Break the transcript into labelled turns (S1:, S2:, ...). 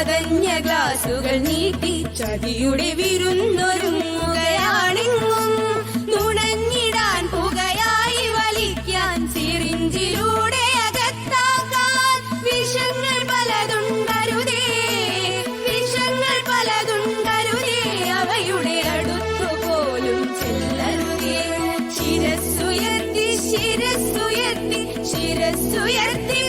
S1: പതഞ്ഞ ഗ്ലാസുകൾ നീട്ടി ചതിയുടെ വിരുന്നൊരുങ്ങുകയാണെങ്ങും നുണഞ്ഞിടാൻ പുകയായി വലിക്കാൻ സിറിഞ്ചിലൂടെ അകത്താക്കാൻ വിഷങ്ങൾ പലതുണ്ടരുതേ വിഷങ്ങൾ പലതുണ്ടരുതേ അവയുടെ അടുത്തു പോലും ചെല്ലരുതേ. ശിരസ്സുയർത്തി ശിരസ്സുയർത്തി ശിരസ്സുയർത്തി